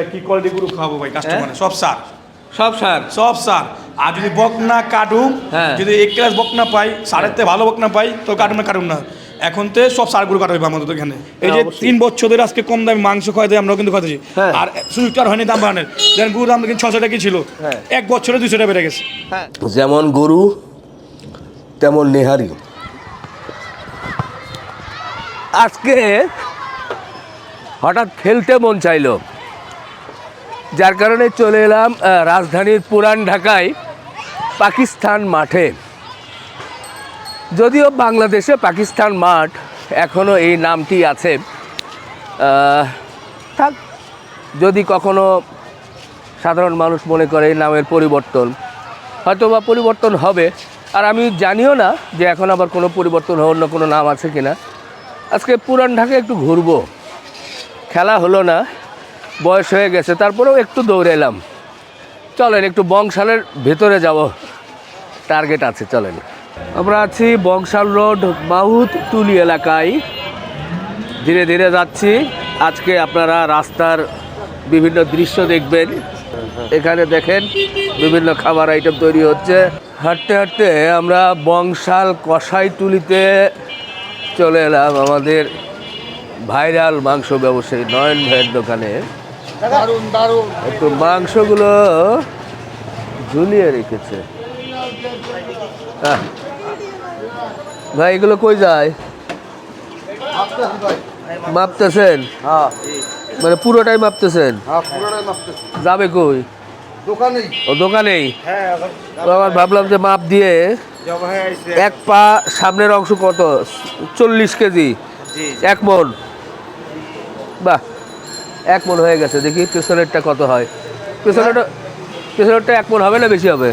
ভাই কি কোয়ালিটি গরু খাওয়াবো ভাই কাস্টমারে সব সার। সব সার। সব সার। আর যদি বকনা কাটুম হ্যাঁ। যদি এক ক্লাস বকনা পাই ভালো বকনা পাই তো কাটুম না কাটুম না। এখন তো সব সার গরু কাটা হবে আমাদের এখানে। এই যে তিন বছর ধরে আজকে কম দামে মাংস খাওয়া দেয় আমরাও কিন্তু হ্যাঁ। আর সুযোগটা আর হয়নি দাম বাড়ানোর। যেন গরুর দাম কিন্তু ছশো টাকা ছিল। হ্যাঁ। এক বছরে দুশো টাকা বেড়ে গেছে। হ্যাঁ। যেমন গরু তেমন নেহারি। আজকে হঠাৎ খেলতে মন চাইলো। যার কারণে চলে এলাম রাজধানীর পুরান ঢাকায়, পাকিস্তান মাঠে। যদিও বাংলাদেশে পাকিস্তান মাঠ এখনও এই নামটি আছে থাক, যদি কখনো সাধারণ মানুষ মনে করে এই নামের পরিবর্তন হয়তো বা পরিবর্তন হবে। আর আমি জানিও না যে এখন আবার কোনো পরিবর্তন অন্য কোনো নাম আছে কিনা। আজকে পুরান ঢাকা একটু ঘুরবো। খেলা হলো না বয়স হয়ে গেছে, তারপরেও একটু দৌড়ে এলাম চলেন, একটু বংশালের ভেতরে যাব। টার্গেট আছে, চলেন। আমরা আছি বংশাল রোড মাহুত টুলি এলাকায়। ধীরে ধীরে যাচ্ছি। আজকে আপনারা রাস্তার বিভিন্ন দৃশ্য দেখবেন। এখানে দেখেন বিভিন্ন খাবার আইটেম তৈরি হচ্ছে। হাঁটতে হাঁটতে আমরা বংশাল কষাই টুলিতে চলে এলাম আমাদের ভাইরাল মাংস ব্যবসায়ী নয়ন ভাইয়ের দোকানে। দারুণ দারুণ একটু মাংসগুলো ঝুলিয়ে রেখেছে। আহ। ভাই এগুলো কই যায়? মাপতেছেন হ্যাঁ। মানে পুরোটাই মাপতেছেন? হ্যাঁ যাবে কই? দোকানেই। ও দোকানেই? হ্যাঁ আমার ভাবলাম যে মাপ দিয়ে হয়ে এক পা সামনের অংশ কত? চল্লিশ কেজি। এক মন। বাহ। এক মন হয়ে গেছে। দেখি পেছনেরটা কত হয়। পেছনেরটা পেছনেরটা এক মন হবে না বেশি হবে?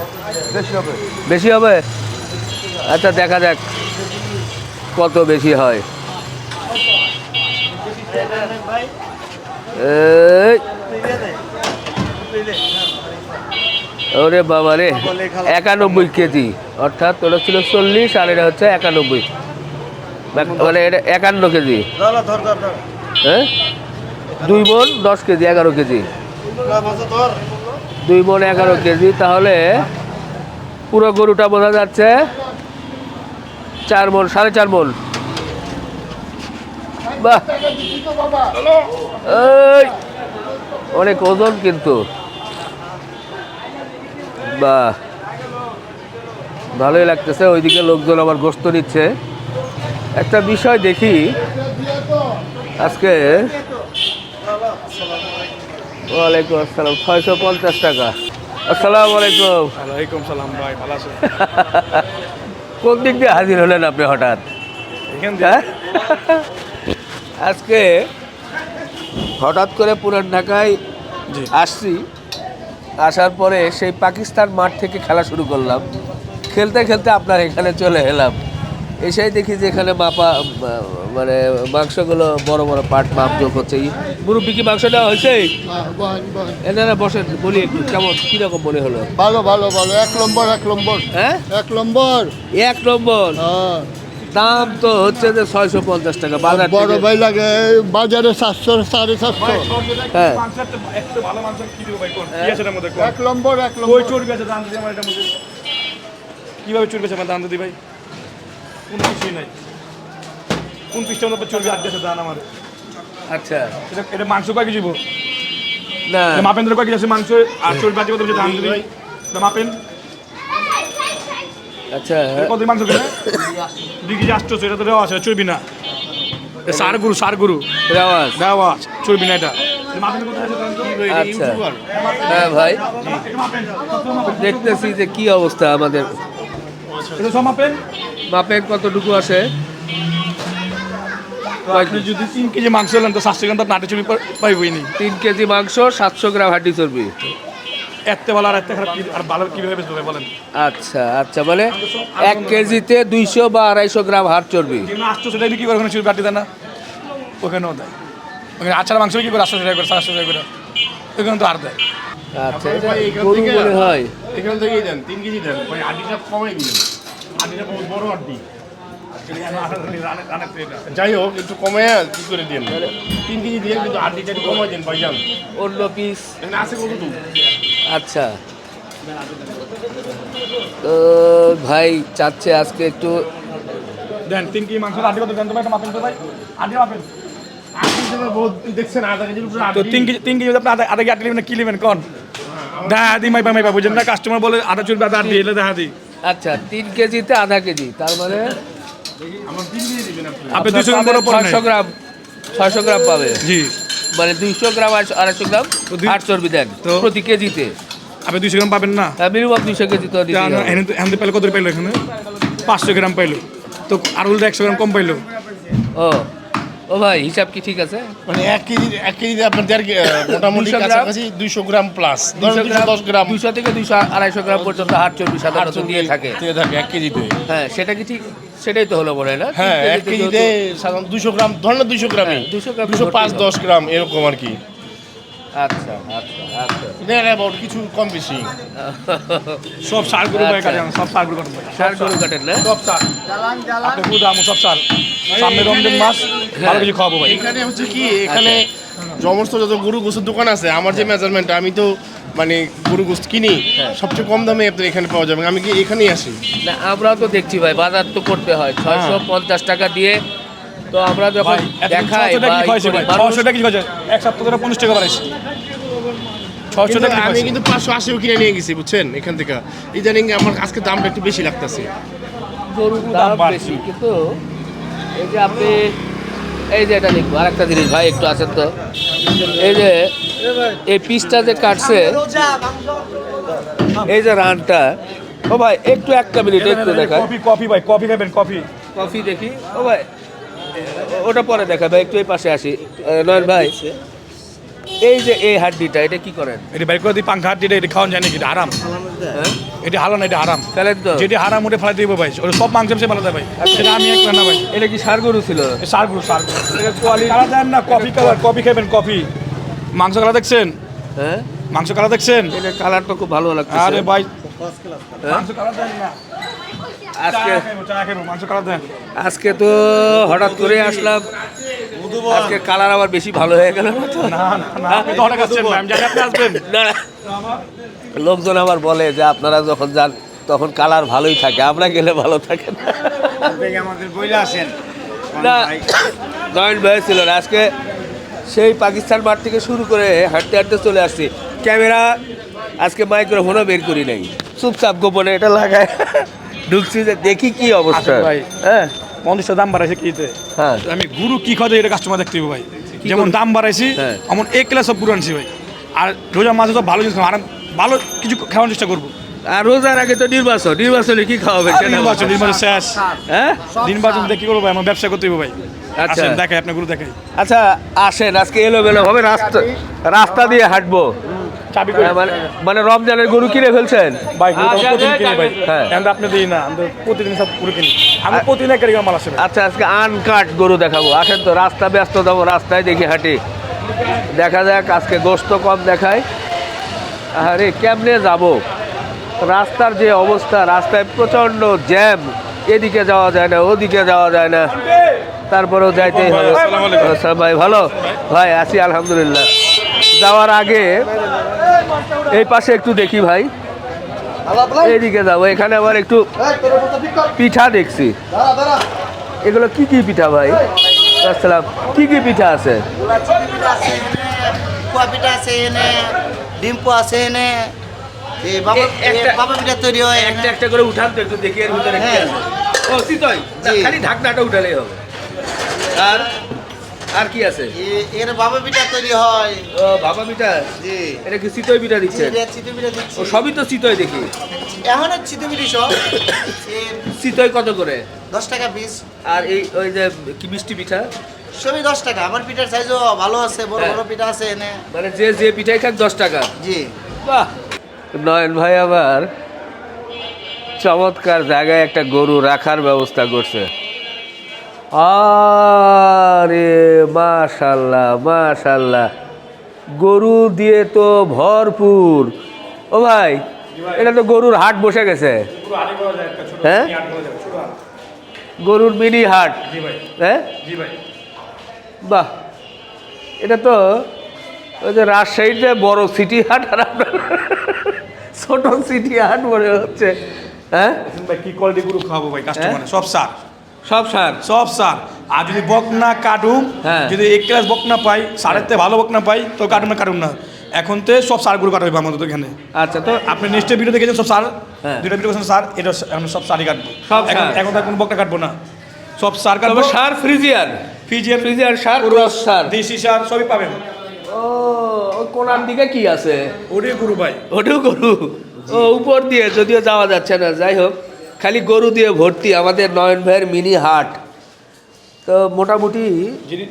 বেশি হবে। বেশি হবে? আচ্ছা দেখা যাক কত বেশি হয়। ওরে বাবা রে একানব্বই কেজি। অর্থাৎ ওটা ছিল চল্লিশ আর এটা হচ্ছে একানব্বই। মানে এটা একান্ন কেজি। হ্যাঁ? দুই বোন, দশ কেজি, এগারো কেজি। দুই বোন, এগারো কেজি। তাহলে পুরো গরুটা বোঝা যাচ্ছে চার মন সাড়ে চার মন বাহ! অনেক ওজন কিন্তু। বাহ! ভালোই লাগতেছে, ওইদিকে লোকজন আবার গোস্ত নিচ্ছে। একটা বিষয় দেখি, আজকে ওয়ালাইকুম আসসালাম ছয়শো পঞ্চাশ টাকা। আসসালামু আলাইকুম। ওয়ালাইকুম সালাম ভাই ভালো আছেন? কোন দিক দিয়ে হাজির হলেন আপনি হঠাৎ? হ্যাঁ? আজকে হঠাৎ করে পুরান ঢাকায় আসছি আসার পরে সেই পাকিস্তান মাঠ থেকে খেলা শুরু করলাম। খেলতে খেলতে আপনার এখানে চলে এলাম। এসেই দেখি যে এখানে মাপা মানে মাংসগুলো বড় বড় পাট মাপ যোগ হচ্ছে। মুরব্বী কি মাংস দেওয়া হয়েছে? এনারা বসেন বলি একটু কেমন কীরকম মনে হলো? ভালো ভালো ভালো এক নম্বর এক নম্বর। হ্যাঁ? এক নম্বর। এক নম্বর? হ্যাঁ। দাম তো হচ্ছে যে ছয়শো পঞ্চাশ টাকা বাজার বড় ভাই লাগে বাজারে সাতশো সাড়ে সাতশো। হ্যাঁ। মাংস একটা একটা ভালো মাংস কি দেবো ভাই কোন কি আছে এটার মধ্যে কোন? এক নম্বর এক নম্বর। কীভাবে দাম দিদি ভাই? কোন কিছুই নাই। কোন পিসটার মধ্যে চর্বি আট গেছে দান আমার। আচ্ছা। এটা এটা মাংস কয় কেজি? না। এটা মাপেন কয় কেজি আছে মাংস? আর চর্বি আছে কত দিদি এটা মাপেন। আচ্ছা। এটা কত মাংস কেনে দুই কেজি আসতেছে এটা তো দেওয়া আছে চর্বি না। সার গুরু সার গুরু। রেওয়াজ। দেওয়া আছে চর্বি না এটা? আচ্ছা। হ্যাঁ ভাই। দেখতেছি যে কি অবস্থা আমাদের। এটা সব মাপের কতটুকু আসে আপনি যদি তিন কেজি মাংস হলেন তো সাতশো গ্রাম নাটে চর্বি পাইবই নি তিন কেজি মাংস সাতশো গ্রাম হাড্ডি চর্বি। এত ভালো আর এত খারাপ আর ভালো কীভাবে বেচবো বলেন? আচ্ছা আচ্ছা মানে এক কেজিতে দুইশো বা আড়াইশো গ্রাম হাড় চর্বি। আসতো সেটাই বিক্রি করে ওখানে চুরি কাটি দেয় না। ওখানেও দেয়। ওখানে আচার মাংস বিক্রি করে আটশো টাকা করে সাতশো করে। ওখানে তো আর দেয়। আচ্ছা গরু মনে হয়। এখান থেকেই দেন তিন কেজি দেন কমে যাই হোক একটু কমে কি করে দিন তিন কেজি দিয়ে কিন্তু আট লিটার কমাই দিন ভাইজান। অন্য পিস আছে কত তো আচ্ছা। তো ভাই চাচ্ছে আজকে একটু দেন তিন কেজি মাংস আটি কত দেন তো ভাই একটা মাপেন তো ভাই। আটি মাপেন? দেখছেন আধা কেজির উপরে তো তিন কেজি তিন কেজি আপনি আধা আধা কেজি আটি নেবেন না কি নেবেন? কোন? দেখা দি মাইপা মাইপা বুঝেন না কাস্টমার বলে আধা চুলবে আধা আটি এলে দেখা দি। আচ্ছা তিন কেজিতে আধা কেজি তার মানে আমার কেজি দিবেন আপনি। আপনি দুশো গ্রাম ছয়শো গ্রাম ছয়শো গ্রাম পাবে। জি। মানে দুইশো গ্রাম আর আড়াইশো গ্রাম তো দুই- আট চর্বি দেন তো- প্রতি কেজিতে। আপনি দুশো গ্রাম পাবেন না? মিনিমাম দুইশো কেজি তো। এখানে পেলে কত পাইলো এখানে? পাঁচশো গ্রাম পাইলো। তো আর উল্টো একশো গ্রাম কম পাইলো। ও ও ভাই হিসাব কি ঠিক আছে? মানে এক কেজি এক কেজিতে আপনার মোটামুটি 200 গ্রাম? কাছাকাছি দুইশো গ্রাম প্লাস দুশো দশ গ্রাম। দুইশো থেকে দুইশো আড়াইশো গ্রাম পর্যন্ত হাট চর্বি সাধারণত দিয়ে থাকে। দিয়ে থাকে এক কেজিতে। হ্যাঁ সেটা কি ঠিক? সেটাই তো হলো বলে না? হ্যাঁ এক কেজিতে সাধারণত দুশো গ্রাম ধরেন দুশো গ্রামই। দুশো 200 গ্রাম দুশো পাঁচ দশ গ্রাম এরকম আর কি। আচ্ছা আচ্ছা আচ্ছা। অ্যাবাউট কিছু কম বেশি। সব সার গরু ভাই আচ্ছা। কাটে সব সার গরু কাটে। ভাই সার গরু কাটেন না? সব সার। আপনি গরু দাম সব সার। সামনে রমজান মাস ভালো কিছু খাওয়াবো ভাই। এখানে হচ্ছে কি এখানে সমস্ত যত গরু গোস্তের দোকান আছে আমার যে মেজারমেন্ট আমি তো মানে গরু গোস্ত কিনি সবচেয়ে কম দামে আপনার এখানে পাওয়া যাবে। আমি কি এখানেই আসি? না আমরাও তো দেখছি ভাই বাজার তো করতে হয়। ছয়শো পঞ্চাশ টাকা দিয়ে তো আমরা যখন দেখাই ছশো টাকা কি খাইছে ভাই টাকা কি এক সপ্তাহ ধরে পঞ্চাশ টাকা বাড়াইছে। ছশো টাকা আমি কিন্তু পাঁচশো আশিও কিনে নিয়ে গেছি বুঝছেন? এখান থেকে। ইদানিং আমার আজকে দামটা একটু বেশি লাগতেছে। গরুর দাম বেশি কিন্তু এই যে আপনি এই যে এটা লিখব আরেকটা জিনিস ভাই একটু আছেন তো। এই যে এই পিসটা যে কাটছে এই যে রানটা ও ভাই একটু একটা মিনিট একটু দেখায় কফি কফি ভাই কফি খাবেন কফি। কফি দেখি। ও ভাই ওটা পরে দেখা ভাই একটু এই পাশে আসি। নয়ন ভাই এই যে এই হাড্ডিটা এটা কি করেন? এটা বাইর করে দিই পাঙ্খা হাত এটা খাওয়ান জানি কি এটা আরাম হ্যাঁ? এটা হালান এটা আরাম তাহলে তো যেটি হারাম উঠে ফেলাই দিব ভাই। ওটা সব মাংস সে ভালো দেয় ভাই। এটা আমি এক না ভাই। এটা কি সার গরু ছিল? সারগুলো সার দেন না কফি কালার কফি খাবেন কফি। মাংস কালার দেখছেন? হ্যাঁ? মাংস কালার দেখছেন? এটা কালার তো খুব ভালো লাগছে আরে ভাই হ্যাঁ? আজকে তো হঠাৎ করে আসলাম। আজকে কালার আবার বেশি ভালো হয়ে গেল। লোকজন আবার বলে যে আপনারা যখন যান তখন কালার ভালোই থাকে। আমরা গেলে ভালো থাকে না। ভাই ছিল না। আজকে সেই পাকিস্তান মাঠ থেকে শুরু করে হাঁটতে হাঁটতে চলে আসছি। ক্যামেরা আজকে মাইক্রোফোনও বের করি নাই। চুপচাপ গোপনে এটা লাগায়। ঢুকছি যে দেখি কি অবস্থা। ভাই। হ্যাঁ। পঞ্চাশটা দাম বাড়াইছে কিতে হ্যাঁ। আমি গুরু কি খাওয়া এটা কাস্টমার দেখতে হবে ভাই। যেমন দাম বাড়াইছি হ্যাঁ। এমন এক ক্লাস সব গুরু আনছি ভাই। আর রোজা মাঝে সব ভালো জিনিস খাব, আর ভালো কিছু খাওয়ার চেষ্টা করব। আর রোজার আগে তো নির্বাচন। নির্বাচনে কি খাওয়াবে নির্বাচন নির্বাচন শেষ। হ্যাঁ? নির্বাচন দেখি করব ভাই আমার ব্যবসা করতে হবে ভাই। আচ্ছা। আচ্ছা দেখাই আপনার গুরু দেখাই। আচ্ছা আসেন আজকে এলোমেলো হবে রাস্তা রাস্তা দিয়ে হাঁটবো। চাবি করে। হ্যাঁ, মানে মানে রমজানের গরু কিনে ফেলছেন? ভাই প্রতিদিন কিনি ভাই। হ্যাঁ। আমরা আপনি দিই না আমরা প্রতিদিন সব গুরু কিনি। আমি প্রতিদিন এক কারিগর মাল আসে আচ্ছা আজকে আনকাট গরু দেখাবো। আসেন তো রাস্তা ব্যস্ত যাব রাস্তায় দেখি হাঁটি। দেখা যাক আজকে গোস্ত কম দেখায়। আরে কেমনে যাব? রাস্তার যে অবস্থা রাস্তায় প্রচণ্ড জ্যাম। এদিকে যাওয়া যায় না ওদিকে যাওয়া যায় না। তারপরেও যাইতেই হবে আসসালামু আলাইকুম। আসসালাম ভাই ভালো? ভাই আছি আলহামদুলিল্লাহ। যাওয়ার আগে এই পাশে একটু দেখি ভাই। এইদিকে যাব এখানে আবার একটু পিঠা দেখছি। এগুলো কি কি পিঠা ভাই? আসসালাম। কি কি পিঠা আছে? পিঠা আছে এনে ডিম্পু আছে এনে এই বাবা একটা- এ বাবা পিঠা তৈরি হয় একটা একটা করে উঠান তো একটু দেখি এর ভিতরে কি হ্যাঁ। আছে। ও। খালি ঢাকনাটা উঠালেই হবে। আর আর কি আছে? এর বাবা পিঠা তৈরি হয়। ও বাবা পিঠা? জি। এটা কি চিতই পিঠা দিচ্ছেন এটা চিতই পিঠা দিচ্ছি। ও সবই তো চিতই দেখি। এখন চিতই পিঠি সব। চিতই কত করে? দশ টাকা পিস আর এই ওই যে কি মিষ্টি পিঠা? সবই দশ টাকা। আমার পিঠার সাইজও ভালো আছে বড় হ্যাঁ। বড় পিঠা আছে এনে। মানে যে যে পিঠাই খাক দশ টাকা। জি। বাহ! নয়ন ভাই আবার চমৎকার জায়গায় একটা গরু রাখার ব্যবস্থা করছে। আরে মাশাল্লাহ মাশাল্লাহ। গরু দিয়ে তো ভরপুর। ও ভাই এটা তো গরুর হাট বসে গেছে। হ্যাঁ? গরুর মিনি হাট। হ্যাঁ? বাহ এটা তো ওই যে রাজশাহীতে বড় সিটি হাট আর আপনার ছোট সিটি হাট মনে হচ্ছে। হ্যাঁ? ভাই কি কোয়ালিটি গরু খাওয়াবো ভাই কাস্টমার সব সার। সব সার। সব সার। আর যদি বকনা কাটুম হ্যাঁ। যদি এক ক্লাস বকনা পাই থেকে ভালো বকনা পাই তো কাটুম না কাটুম না। এখন তো সব সার গরু কাটাবে আমাদের এখানে। আচ্ছা তো আপনি নেক্সট ভিডিও দেখেছেন সব সার। দুটা ভিডিও সার? এটা সব সারই কাটবো। সব এখন। তো কোনো বকনা কাটবো না। সব সার কাটবো। সার ফ্রিজিয়ার ফিজিয়ান ফ্রিজিয়ার সার ক্রস সার। দেশি সার সবই পাবেন। ও কোনার দিকে কি আছে? ওরে গরু ভাই। ওটাও গরু। ও উপর দিয়ে যদিও যাওয়া যাচ্ছে না যাই হোক। খালি গরু দিয়ে ভর্তি আমাদের নয়ন ভাইয়ের মিনি হাট তো মোটামুটি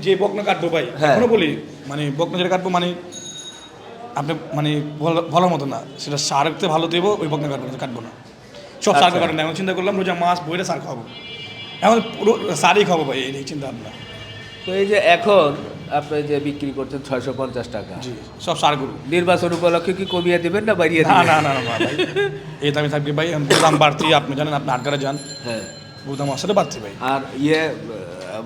যে বকনা কাটবো ভাই হ্যাঁ। এখনও বলি মানে বকনা যেটা কাটবো মানে আপনি মানে ভালো- ভালো মতো না সেটা সারতে ভালো দেবো ওই বকনা কাটবো কাটবো না সব সার। কাটবো না এখন চিন্তা করলাম রোজা মাছ বইটা সার খাব এখন পুরো সারই খাব ভাই এই চিন্তা ভাবনা তো এই যে এখন আপনি যে বিক্রি করছেন ছয়শো পঞ্চাশ টাকা। সব সার গরু। নির্বাচন উপলক্ষে কি কমিয়ে দিবেন না বাড়িয়ে না না না না ভাই। এই দামে থাকবে ভাই দাম বাড়তি আপনি জানেন আপনি আটকারে যান। হ্যাঁ। দাম আসলে বাড়তি ভাই। আর ইয়ে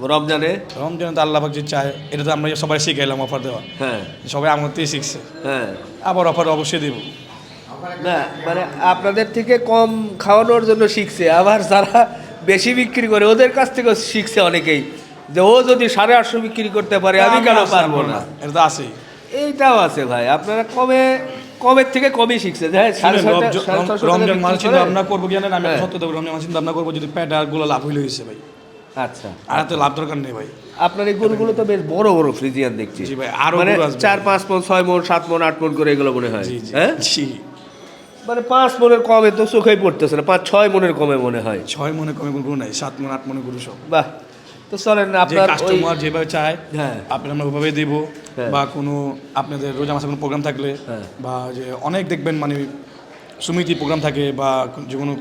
রমজানে? রমজান তো আল্লাহ যে চায় এটা তো আমরা সবাই শিখাইলাম অফার দেওয়া। হ্যাঁ। সবাই আমার থেকে শিখছে। হ্যাঁ। আবার অফার অবশ্যই দেবো। না মানে আপনাদের থেকে কম খাওয়ানোর জন্য শিখছে আবার যারা বেশি বিক্রি করে ওদের কাছ থেকেও শিখছে অনেকেই। যে ও যদি সাড়ে আটশো বিক্রি করতে পারে আমি কেন পারব না। এটা তো আছেই। এইটাও আছে ভাই। আপনারা কবে কমের থেকে কমই শিখছে? হ্যাঁ, রমজান মাল চিন্তা ভাবনা করব কি জানেন আমি হ্যাঁ। সত্য দেবো রমজান মাল চিন্তা ভাবনা করব যদি প্যাট আরগুলো লাভ হইলে হয়েছে ভাই। আচ্ছা। আর এত লাভ দরকার নেই ভাই। আপনার এই গরুগুলো তো বেশ বড় বড় ফ্রিজিয়ান দেখছি। জি ভাই, আরও মানে চার পাঁচ মন ছয় মন সাত মন আট মন করে এগুলো মনে হয়। হ্যাঁ? জি। মানে পাঁচ মনের কমে তো চোখেই পড়তেছে না পাঁচ ছয় মনের কমে মনে হয়। ছয় মনে কমে গরু নাই সাত মনে আট মনে গরু সব। বাহ। তো চলেন আপনার কাস্টমার যেভাবে চায় হ্যাঁ। আপনি আমরা ওইভাবে দেবো হ্যাঁ। বা কোনো আপনাদের রোজা মাসে কোনো প্রোগ্রাম থাকলে হ্যাঁ। বা যে অনেক দেখবেন মানে সমিতি প্রোগ্রাম থাকে বা যে কোনো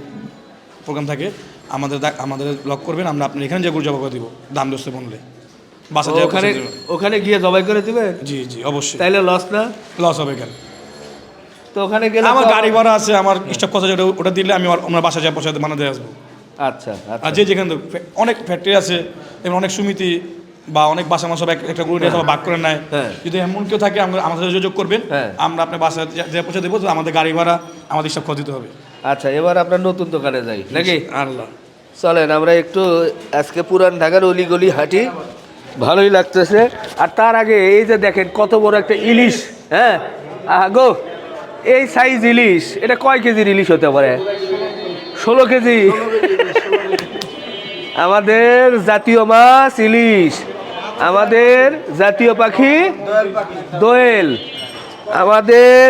প্রোগ্রাম থাকে আমাদের আমাদের লক করবেন আমরা আপনার এখানে যে গরু জবাব দিব দাম দোস্ত বনলে। বাসা ওখানে ওখানে গিয়ে জবাই করে দিবেন জি জি অবশ্যই। তাইলে লস না? লস হবে কেন? তো ওখানে গেলে আমার গাড়ি ভাড়া আছে আমার স্টক কথা ওটা দিলে আমি আমার- বাসা যায় পয়সা বানাতে আসব। আচ্ছা আচ্ছা। আর যে যেখানে অনেক ফ্যাক্টরি আছে এবং অনেক সমিতি বা অনেক বাসা মাসা একটা গরু নিয়ে সবাই ভাগ করে নেয়। হ্যাঁ। যদি এমন কেউ থাকে আমরা আমাদের সাথে যোগাযোগ করবেন। হ্যাঁ। আমরা আপনার বাসা যে পৌঁছে দেবো আমাদের গাড়ি ভাড়া আমাদের সব দিতে হবে। আচ্ছা এবার আপনার নতুন দোকানে যাই নাকি? আল্লাহ চলেন আমরা একটু আজকে পুরান ঢাকার অলিগলি হাঁটি। ভালোই লাগতেছে। আর তার আগে এই যে দেখেন কত বড় একটা ইলিশ হ্যাঁ? গো এই সাইজ ইলিশ এটা কয় কেজির ইলিশ হতে পারে? ষোলো কেজি। আমাদের জাতীয় মাছ ইলিশ, আমাদের জাতীয় পাখি দোয়েল, আমাদের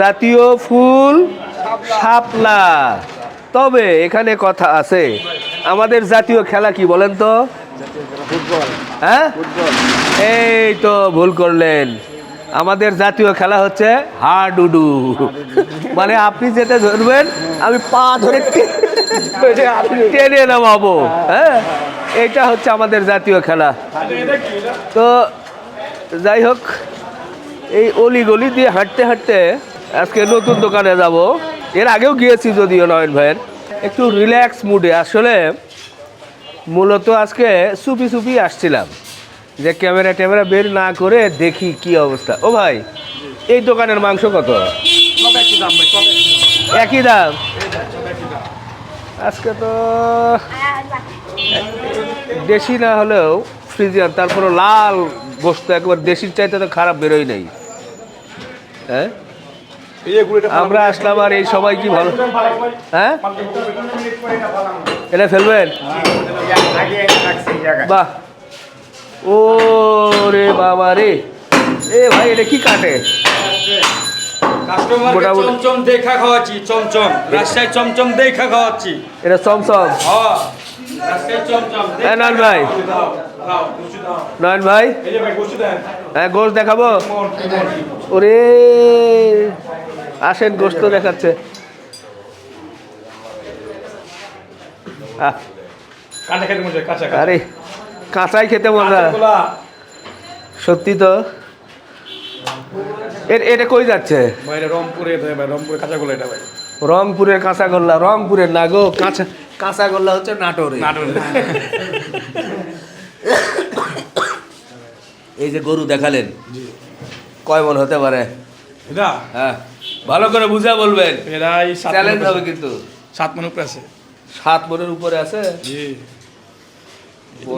জাতীয় ফুল শাপলা। তবে এখানে কথা আছে, আমাদের জাতীয় খেলা কি বলেন তো? হ্যাঁ? এই তো ভুল করলেন। আমাদের জাতীয় খেলা হচ্ছে হাডুডু। মানে আপনি যেটা ধরবেন, আমি পা ধরে টেনে নামাবো হ্যাঁ? এটা হচ্ছে আমাদের জাতীয় খেলা। তো যাই হোক এই অলি গলি দিয়ে হাঁটতে হাঁটতে আজকে নতুন দোকানে যাব। এর আগেও গিয়েছি যদিও নয়ন ভাইয়ের। একটু রিল্যাক্স মুডে আসলে মূলত আজকে চুপি চুপি আসছিলাম। যে ক্যামেরা ট্যামেরা বের না করে দেখি কি অবস্থা। ও ভাই এই দোকানের মাংস কত? একই দাম? আজকে তো দেশি না হলেও ফ্রিজিয়ান তারপরে লাল গোস্ত, একবার দেশির চাইতে তো খারাপ বেরোই নেই। হ্যাঁ? আমরা আসলাম আর এই সবাই কি ভালো? হ্যাঁ? এটা ফেলবেন? বাহ। ও রে বাবা রে। এ ভাই, এটা কি কাটে? মোটামুটি- চমচম দেখা খাওয়াচ্ছি চমচম। রাজশাহী চমচম দেখা খাওয়াচ্ছি। এটা চমচম? হ্যাঁ রাজশাহী নয়ন ভাই। নয়ন ভাই? হ্যাঁ দেখাবো? ওরে আসেন গোস্ত দেখাচ্ছে। আরে কাঁচাই খেতে মজা। সত্যি তো? এটা কই যাচ্ছে? রংপুরের কাঁচাগোল্লা রংপুরের না গো কাঁচা কাঁচাগোল্লা হচ্ছে নাটোরে। এই যে গরু দেখালেন কয় মন হতে পারে? হ্যাঁ ভালো করে বুঝা বলবেন। চ্যালেঞ্জ হবে কিন্তু। সাত মনের উপরে আছে। সাত মনের উপরে আছে? জি।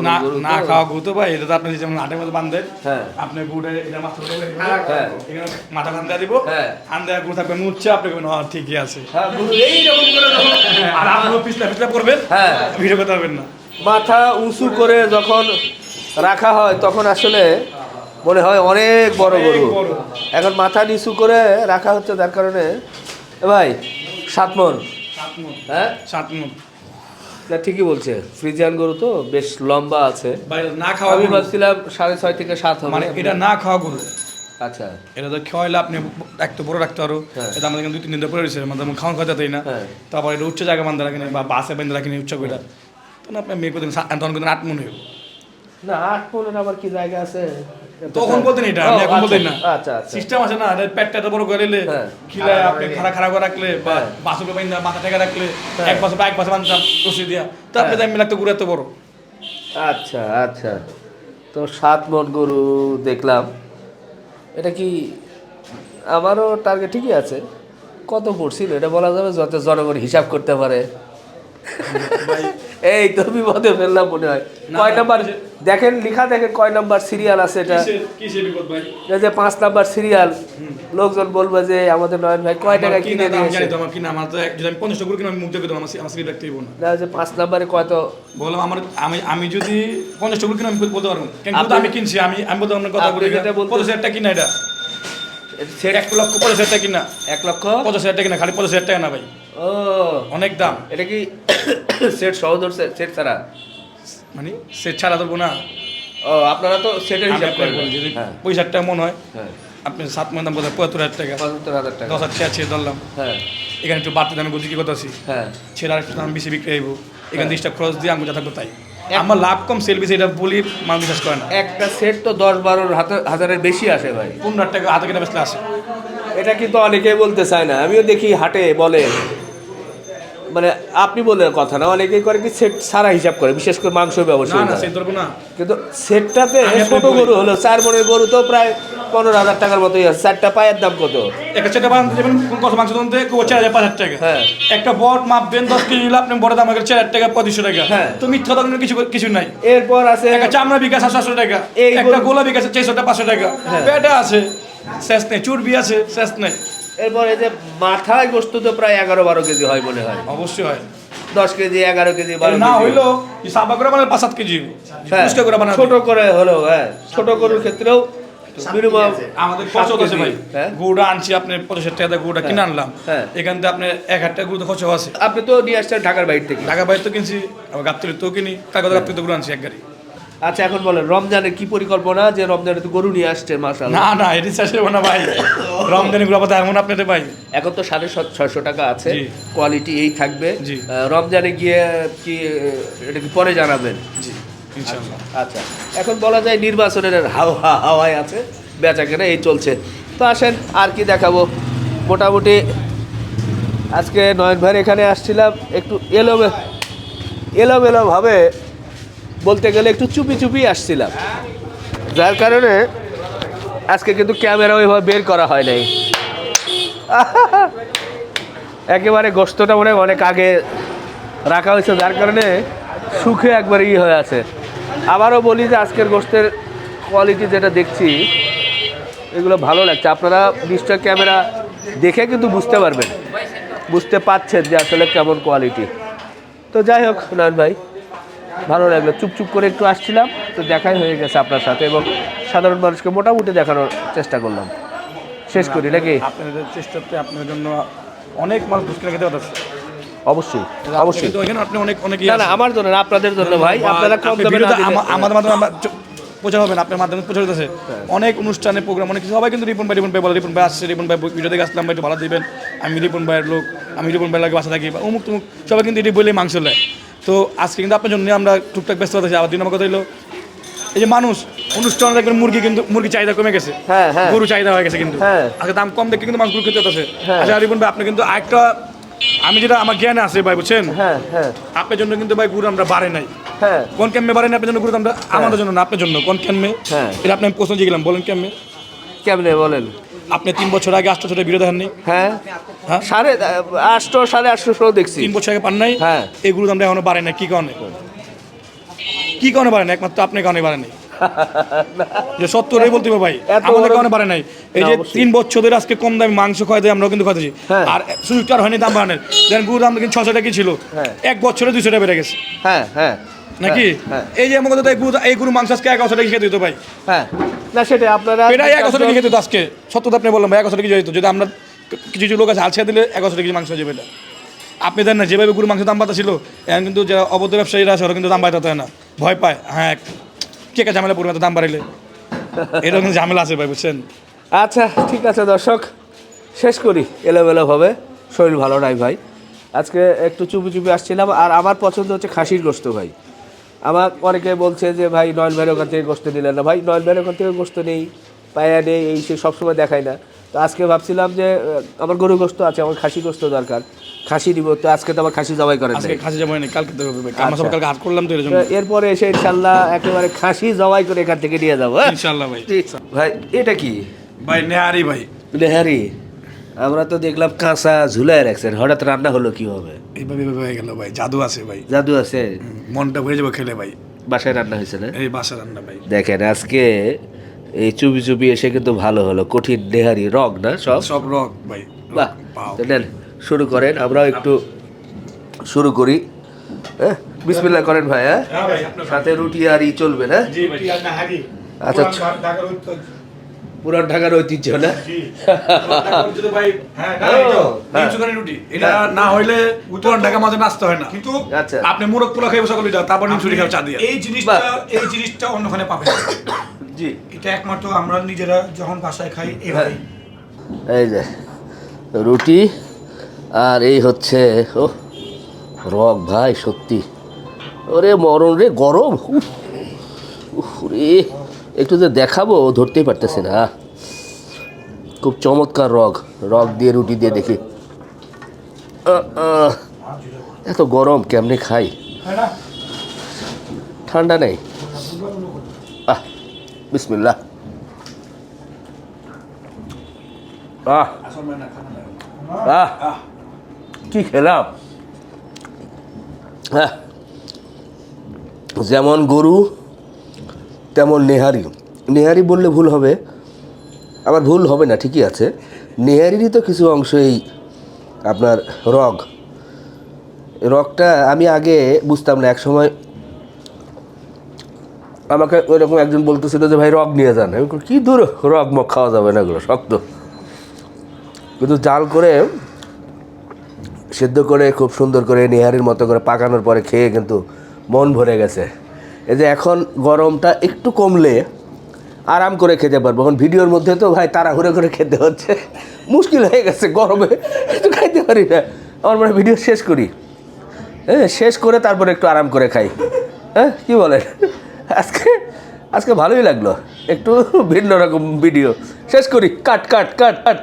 না না খাওয়া গুতো ভাই এটা তো আপনি যেমন হাটের মধ্যে বান্ধেন হ্যাঁ। আপনি গুড়ে এটা মাথা হ্যাঁ। এখানে মাথা বান্ধা দিব হ্যাঁ। আন্দা গুড় থাকবে মুচ্ছে আপনি ঠিকই আছে আর আপনিও পিছলা পিছলা করবেন হ্যাঁ। ভিডিও করতে পারবেন না মাথা উঁচু করে যখন রাখা হয় তখন আসলে মনে হয় অনেক বড় গরু। এখন মাথা নিচু করে রাখা হচ্ছে যার কারণে এ ভাই সাত মন সাত মন হ্যাঁ সাত মন না ঠিকই বলছে। ফ্রিজিয়ান গরু তো বেশ লম্বা আছে। না খাওয়া আমি ভাবছিলাম সাড়ে ছয় থেকে সাত হবে। মানে এটা না খাওয়া গরু। আচ্ছা। এটা তো খাওয়াইলে আপনি একটু বড় রাখতে পারো। হ্যাঁ। এটা আমাদের দুই তিন দিন পড়ে রয়েছে। মানে খাওয়ান খাওয়াতে দেয় না। হ্যাঁ। তারপর এটা উচ্চ জায়গা বান্ধা রাখেনি বা বাসে বান্ধা রাখেনি উচ্চ করে তখন আপনি মেয়ে করতেন তখন কিন্তু আট মনে হইব। না আট মনের আবার কি জায়গা আছে? তখন বলতেন এটা আমি এখন বলতেন না। আচ্ছা, আচ্ছা আচ্ছা। সিস্টেম আছে না পেটটা এত বড় করে নিলে হ্যাঁ। আপনি খাড়া খাড়া করে রাখলে বা হ্যাঁ। বাসু করে বাইন্দা মাথা থেকে রাখলে হ্যাঁ। এক বছর বা এক বছর বান্ধতাম রসি দিয়া। তো হ্যাঁ। দামি লাগতো গুড় এত বড়। আচ্ছা আচ্ছা। তো সাত মন গরু দেখলাম। এটা কি আমারও টার্গেট ঠিকই আছে। কত পড়ছিল? এটা বলা যাবে যত জনগণ হিসাব করতে পারে। এই তো বিপদে ফেললাম মনে হয়। কয় নাম্বার দেখেন লিখা দেখেন কয় নাম্বার সিরিয়াল আছে এটা। এই যে পাঁচ নাম্বার সিরিয়াল লোকজন বলবে যে আমাদের নয়ন ভাই কয় টাকা কিনে জানি তো আমার কিনা আমার তো যদি আমি পঞ্চাশ টাকা কিনে আমি মুখ দেখে আমার আমার স্লিপ রাখতে দিব না। না যে পাঁচ নাম্বারে কত? বললাম আমার আমি আমি যদি পঞ্চাশ টাকা করে কিনে আমি বলতে পারব? কেন আমি কিনছি আমি আমি বলতে আপনার কথা বলি হাজার টাকা কিনা এটা? এক লক্ষ পঞ্চাশ হাজার টাকা কিনা। এক লক্ষ? পঞ্চাশ হাজার টাকা কিনা খালি পঞ্চাশ হাজার টাকা না ভাই। ও। অনেক দাম। এটা কি সেট সহদর সেট ছাড়া? মানে সে ছাড়া ধরবো না। ও আপনারা তো সেটের হিসাব করেন যদি হ্যাঁ। পয়সা টাকা মনে হয় হ্যাঁ। আপনি সাত মন দাম বোধ হয় পঁয়াত্তর হাজার টাকা। পঁচাত্তর হাজার টাকা। দশ হাজার ছেয়া ছেড়ে ধরলাম। হ্যাঁ। এখানে একটু বাড়তি দামে গুজি কথা আছি? হ্যাঁ। ছেড়ে আর একটু দাম বেশি বিক্রি হইব। হ্যাঁ। এখানে দিশটা খরচ দিয়ে আমি যা থাকব তাই আমার লাভ কম সেল বেশি এটা বলি মানুষ বিশ্বাস করে না। একটা সেট তো দশ বারো হাজারের বেশি আসে ভাই। পনেরো হাজার টাকা হাতে কেটে বেসলে আসে। এটা কিন্তু অনেকেই বলতে চায় না। আমিও দেখি হাটে বলে মানে আপনি বললেন কথা না অনেকেই করে কি সেট সারা হিসাব করে বিশেষ করে মাংস ব্যবসায়ী কিন্তু সেটটাতে ছোট গরু হলো চার মনের গরু তো প্রায় পনেরো হাজার টাকার মতোই আছে চারটা পায়ের দাম কত? একটা সেটা বানাতে যাবেন কোন কত মাংস তুলতে কেউ চার হাজার পাঁচ হাজার টাকা। হ্যাঁ। একটা বট মাপবেন দশ কেজি নিলে আপনি বড় দাম হবে চার হাজার টাকা পঁচিশশো টাকা। হ্যাঁ। তো মিথ্যা দাম কিছু কিছু নাই। এরপর আছে একটা চামড়া বিকাশ সাতশো টাকা একটা গোলা বিকাশ চারশো টাকা পাঁচশো টাকা। পেটা আছে শেষ নেই চর্বি আছে শেষ নেই। এরপর এই যে মাথায় গোস্ত তো প্রায় এগারো বারো কেজি হয় মনে হয়। অবশ্যই হয়। দশ কেজি এগারো কেজি বারো না হইল সাবা করে বানালে পাঁচ সাত কেজি হ্যাঁ, ছোট করে হলো হ্যাঁ ছোট গরুর ক্ষেত্রেও মিনিমাম আমাদের খরচ আছে ভাই। হ্যাঁ। গুড়া আনছি আপনি টাকা গুড়া কিনে আনলাম। হ্যাঁ। এখান থেকে আপনার এক হাজার টাকা গুড় খরচ আছে। আপনি তো নিয়ে আসছেন ঢাকার বাইরে থেকে। ঢাকা বাইরে তো কিনছি আবার গাবতলি তো কিনি কাগজ গাবতলি তো গুড় আনছি এক গাড়ি। আচ্ছা এখন বলেন রমজানের কি পরিকল্পনা? যে রমজানে তো গরু নিয়ে আসছে মাসাল না না এটি হব না ভাই। রমজানি গুড়া পাতা এমন আপনাদের ভাই। এখন তো সাড়ে ছয়শো টাকা আছে। কোয়ালিটি এই থাকবে। রমজানে গিয়ে কি এটা কি পরে জানাবেন? জি ইনশাল্লাহ আচ্ছা এখন বলা যায় নির্বাচনের হাওয়া হাওয়ায় আছে। বেচা কেনা এই চলছে। তো আসেন আর কি দেখাবো? মোটামুটি আজকে নয়ন ভাইয়ের এখানে আসছিলাম একটু এলোমে এলোমেলোভাবে বলতে গেলে একটু চুপি চুপি আসছিলাম। যার কারণে আজকে কিন্তু ক্যামেরা ওইভাবে বের করা হয় নাই। একেবারে গোস্তটা মনে অনেক আগে রাখা হয়েছে, যার কারণে সুখে একবার ই হয়ে আছে। আবারও বলি যে আজকের গোস্তের কোয়ালিটি যেটা দেখছি, এগুলো ভালো লাগছে। আপনারা নিশ্চয় ক্যামেরা দেখে কিন্তু বুঝতে পারবেন, বুঝতে পারছেন যে আসলে কেমন কোয়ালিটি তো যাই হোক, নয়ন ভাই ভালো লাগল। চুপচুপ করে একটু আসছিলাম তো দেখাই হয়ে গেছে আপনার সাথে এবং সাধারণ মানুষকে মোটামুটি দেখানোর চেষ্টা করলাম। শেষ করি নাকি? আপনাদের চেষ্টাতে আপনার জন্য অনেক মাল ঘুষকে খেতে পারতেছে অবশ্যই অবশ্যই। আপনি অনেক অনেক না না আমার জন্য আপনাদের জন্য ভাই। আপনারা কম দামে আমাদের মাধ্যমে আমরা প্রচার হবে না আপনার মাধ্যমে প্রচার হতেছে অনেক অনুষ্ঠানে প্রোগ্রাম অনেক কিছু। সবাই কিন্তু রিপন ভাই রিপন ভাই বলে রিপন ভাই আসছে রিপন ভাই ভিডিও দেখে আসলাম ভাই একটু ভালো দিবেন। আমি রিপন ভাইয়ের লোক আমি রিপন ভাইয়ের লাগে বাসা থাকি বা অমুক তুমুক সবাই কিন্তু এটি বলে মাংস নেয় তো আজকে কিন্তু আপনার জন্য আমরা টুকটাক ব্যস্ত হতেছি আবার দুই নম্বর কথা হলো এই যে মানুষ অনুষ্ঠান দেখবেন মুরগি কিন্তু মুরগি চাহিদা কমে গেছে হ্যাঁ, হ্যাঁ। গরু চাহিদা হয়ে গেছে কিন্তু। হ্যাঁ। আজকে দাম কম দেখে কিন্তু মানুষ গরু খেতে হতেছে। আচ্ছা রিপন ভাই আপনি কিন্তু আরেকটা আমি যেটা আমার জ্ঞানে আছে ভাই বুঝছেন? আপনার জন্য কিন্তু ভাই গুরু আমরা বাড়ে নাই। কোন ক্যাম্পে বাড়ে না আপনার জন্য গুরু আমরা আমাদের জন্য না আপনার জন্য। কোন ক্যাম্পে। এটা আপনি প্রশ্ন জিগলাম বলেন ক্যাম্পে। কেমনে বলেন। আপনি তিন বছর আগে আষ্ট ছোট ভিডিও দেখেননি হ্যাঁ। হ্যাঁ? সাড়ে আটশো সাড়ে আটশো দেখছি। তিন বছর আগে পান নাই? হ্যাঁ। এগুলো আমরা এখনও বাড়ে নাই কি কারণে? কি কারণে বাড়ে না একমাত্র আপনার কারণে বাড়ে নাই। যে সত্যটাই বলতে ভাই। আমাদের কারণে বাড়ে নাই। এই না, যে তিন বছর ধরে আজকে কম দামে মাংস খাওয়াতে আমরাও কিন্তু খাওয়াতেছি। হ্যাঁ। আর সুযোগটা হয়নি দাম বাড়ানোর দেন গুরুর দাম কিন্তু ছশো টাকা ছিল। হ্যাঁ। এক বছরে দুশো টাকা বেড়ে গেছে। হ্যাঁ হ্যাঁ। নাকি? হ্যাঁ এই যে আমার কথা এই গুরু মাংস আজকে এক বছর খেতে দিত ভাই। হ্যাঁ। না সেটা আপনারা এটাই এক বছর খেতে দিত আজকে। সত্যতা আপনি বললাম ভাই এক বছর টাকা যেত যদি আমরা কিছু কিছু লোক আছে আলছিয়া দিলে এক বছর টাকা মাংস হয়ে যাবে এটা। আপনি জানেন না যেভাবে গুরু মাংস দাম বাতা ছিল এখন কিন্তু যারা অবৈধ ব্যবসায়ীরা আছে ওরা কিন্তু দাম বাড়াতে হয় না। ভয় পায়। হ্যাঁ কে কে ঝামেলা পড়বে এত দাম বাড়াইলে? এরকম কিন্তু ঝামেলা আছে ভাই বুঝছেন? আচ্ছা ঠিক আছে দর্শক শেষ করি। এলোমেলোভাবে শরীর ভালো নাই ভাই। আজকে একটু চুপি চুপি আসছিলাম আর আমার পছন্দ হচ্ছে খাসির গোস্ত ভাই। আমার অনেকে বলছে যে ভাই নয়ন ভাইয়ের ওখান থেকে গোস্ত দিলেন না। ভাই নয়ন ভাইয়ের ওখান থেকে গোস্ত নেই পায়া নেই এই সে সবসময় দেখায় না। তো আজকে ভাবছিলাম যে আমার গরু গোস্ত আছে আমার খাসি গোস্ত দরকার। খাসি দিব তো আজকে তো আমার খাসি জবাই করে আজকে খাসি যাব না কালকে আমরা সব আচ্ছা। কালকে হাট করলাম তো এর এরপরে এসে ইনশাল্লাহ একেবারে খাসি জবাই করে এখান থেকে নিয়ে যাব হ্যাঁ? ভাই। ভাই এটা কি? ভাই নেহারি ভাই। নেহারি? আমরা তো দেখলাম কাঁচা ঝুলাই রাখছেন। হঠাৎ রান্না হলো কি হবে এইভাবে এইভাবে হয়ে গেল ভাই। জাদু আছে ভাই। জাদু আছে? মনটা ভরে যাব খেলে ভাই। বাসায় রান্না হয়েছে না? এই বাসা রান্না ভাই। দেখেন আজকে এই চুপি চুপি এসে কিন্তু ভালো হলো। কঠিন নেহারি রগ না সব? সব রক ভাই। বাহ নেন শুরু করেন আমরাও একটু শুরু করি। হ্যাঁ বিসমিল্লাহ করেন ভাই হ্যাঁ? হ্যাঁ সাথে রুটি আর ই চলবে না? জি আচ্ছা পুরান ঢাকার ঐতিহ্য না? হ্যাঁ, হ্যাঁ। রুটি। এটা না হইলে পুরান ঢাকা মাঝে নাচতে হয় না। কিন্তু আচ্ছা। আপনি মুরগ পোলা খাইবে সকলে তারপর নিম চুরি খাও চা দিয়ে। এই জিনিসটা এই জিনিসটা অন্যখানে পাবেন। না। জি। এটা একমাত্র আমরা নিজেরা যখন বাসায় খাই এভাবেই। এই যে রুটি আর এই হচ্ছে ও রক ভাই সত্যি। ওরে মরণ রে গরম। উফ, উফ রে। একটু যে দেখাবো ধরতেই পারতেছি না। খুব চমৎকার রগ রগ দিয়ে, রুটি দিয়ে দেখি। এত গরম, কেমনে খাই? ঠান্ডা নেই। আহ, বিসমিল্লাহ। আহ আহ, কি খেলাম? হ্যাঁ যেমন গরু তেমন নেহারি। নেহারি বললে ভুল হবে। আমার ভুল হবে না, ঠিকই আছে। নেহারিরই তো কিছু অংশ এই আপনার রগ। রগটা আমি আগে বুঝতাম না এক সময় আমাকে ওইরকম একজন বলতেছিল যে, ভাই, রগ নিয়ে যান। আমি কী দূর, রগ মগ খাওয়া যাবে না এগুলো, শক্ত। কিন্তু জাল করে, সেদ্ধ করে, খুব সুন্দর করে নেহারির মতো করে পাকানোর পরে খেয়ে কিন্তু মন ভরে গেছে। এই যে এখন গরমটা একটু কমলে আরাম করে খেতে পারব। এখন ভিডিওর মধ্যে তো ভাই তাড়াহুড়ো করে খেতে হচ্ছে। মুশকিল হয়ে গেছে গরমে, একটু খাইতে পারি না। আমার মানে ভিডিও শেষ করি। হ্যাঁ শেষ করে তারপরে একটু আরাম করে খাই। হ্যাঁ কী বলেন? আজকে আজকে ভালোই লাগল। একটু ভিন্ন রকম ভিডিও। শেষ করি। কাট কাট কাট কাট।